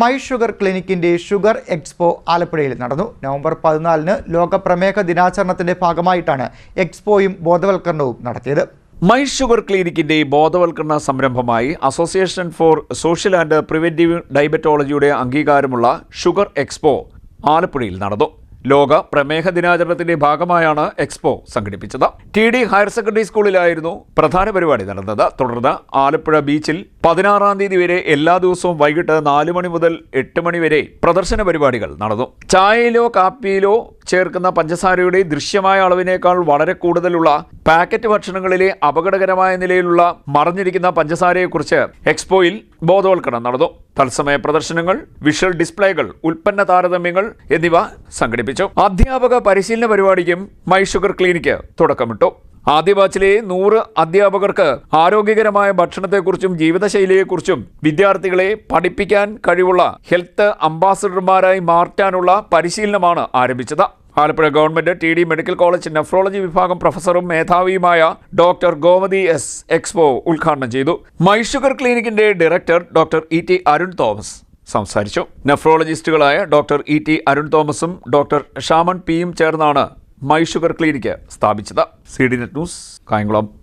My sugar ക്ലിനിക്കിന്റെ sugar expo ആലപ്പുഴയിൽ നടന്നു. നവംബർ പതിനാലിന് ലോക പ്രമേഹ ദിനാചരണത്തിന്റെ ഭാഗമായിട്ടാണ് എക്സ്പോയും ബോധവൽക്കരണവും നടത്തിയത്. മൈ ഷുഗർ ക്ലിനിക്കിന്റെ ബോധവൽക്കരണ സംരംഭമായി association for social and preventive ഡയബറ്റോളജിയുടെ അംഗീകാരമുള്ള ഷുഗർ എക്സ്പോ ആലപ്പുഴയിൽ നടന്നു. ലോക പ്രമേഹ ദിനാചരണത്തിന്റെ ഭാഗമായാണ് എക്സ്പോ സംഘടിപ്പിച്ചത്. ടി ഡി ഹയർ സെക്കൻഡറി സ്കൂളിലായിരുന്നു പ്രധാന പരിപാടി നടന്നത്. തുടർന്ന് ആലപ്പുഴ ബീച്ചിൽ പതിനാറാം തീയതി വരെ എല്ലാ ദിവസവും വൈകിട്ട് നാല് മണി മുതൽ എട്ട് മണി വരെ പ്രദർശന പരിപാടികൾ നടന്നു. ചായയിലോ കാപ്പിയിലോ ചേർക്കുന്ന പഞ്ചസാരയുടെ ദൃശ്യമായ അളവിനേക്കാൾ വളരെ കൂടുതലുള്ള പാക്കറ്റ് ഭക്ഷണങ്ങളിലെ അപകടകരമായ നിലയിലുള്ള മറഞ്ഞിരിക്കുന്ന പഞ്ചസാരയെക്കുറിച്ച് എക്സ്പോയിൽ ബോധവൽക്കരണം നടന്നു. തത്സമയ പ്രദർശനങ്ങൾ വിഷ്വൽ ഡിസ്പ്ലേകൾ ഉൽപ്പന്ന താരതമ്യങ്ങൾ എന്നിവ സംഘടിപ്പിച്ചു. അധ്യാപക പരിശീലന പരിപാടിക്കും മൈ ഷുഗർ ക്ലിനിക്ക് തുടക്കമിട്ടു. ആദ്യ ബാച്ചിലെ നൂറ് അധ്യാപകർക്ക് ആരോഗ്യകരമായ ഭക്ഷണത്തെക്കുറിച്ചും ജീവിതശൈലിയെക്കുറിച്ചും വിദ്യാർത്ഥികളെ പഠിപ്പിക്കാൻ കഴിവുള്ള ഹെൽത്ത് അംബാസഡർമാരായി മാറ്റാനുള്ള പരിശീലനമാണ് ആരംഭിച്ചത്. Alappuzha government T D medical college nephrology വിഭാഗം പ്രൊഫസറും മേധാവിയുമായ ഡോക്ടർ ഗോമതി എസ് എക്സ്പോ ഉദ്ഘാടനം ചെയ്തു. മൈഷുഗർ ക്ലിനിക്കിന്റെ director doctor E T Arun Thomas സംസാരിച്ചു. നെഫ്രോളജിസ്റ്റുകളായ ഡോക്ടർ ഇ ടി അരുൺ തോമസും ഡോക്ടർ ഷാമൻ പിയും ചേർന്നാണ് മൈഷുഗർ ക്ലിനിക്ക് സ്ഥാപിച്ചത്. C D net news Kayamkulam.